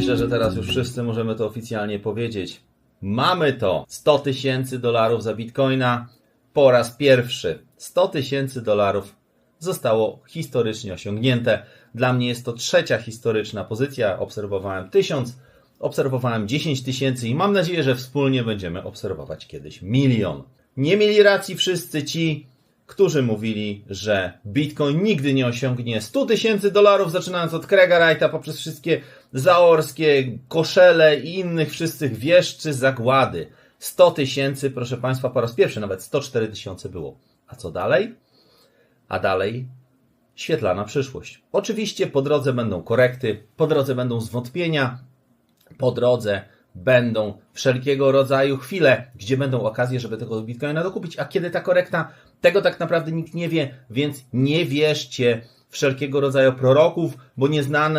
Myślę, że teraz już wszyscy możemy to oficjalnie powiedzieć. Mamy to! 100 tysięcy dolarów za bitcoina po raz pierwszy. 100 tysięcy dolarów zostało historycznie osiągnięte. Dla mnie jest to trzecia historyczna pozycja. Obserwowałem 1000, obserwowałem 10 tysięcy i mam nadzieję, że wspólnie będziemy obserwować kiedyś milion. Nie mieli racji wszyscy ci, którzy mówili, że Bitcoin nigdy nie osiągnie 100 tysięcy dolarów, zaczynając od Craiga Wrighta poprzez wszystkie zaorskie, koszele i innych wszystkich wieszczy zagłady. 100 tysięcy, proszę Państwa, po raz pierwszy nawet 104 tysiące było. A co dalej? A dalej świetlana przyszłość. Oczywiście po drodze będą korekty, po drodze będą zwątpienia, po drodze będą wszelkiego rodzaju chwile, gdzie będą okazje, żeby tego bitcoina dokupić. A kiedy ta korekta, tego tak naprawdę nikt nie wie, więc nie wierzcie wszelkiego rodzaju proroków, bo nieznane